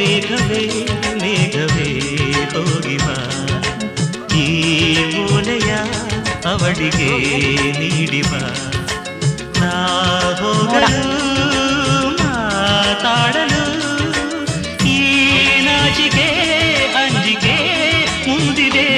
ಮೇಘವೇ ಮೇಘವೇ ಹೋಗಿ ಬಾ ಈ ಮೂಲೆಯ ಅವಳಿಗೆ ನೀಡಿ ಬಾ ನಾ ಹೋಗಲು ಮಾತಾಡಲು ಈ ನಾಚಿಕೆ ಅಂಜಿಕೆ ಮುಂದಿದೆ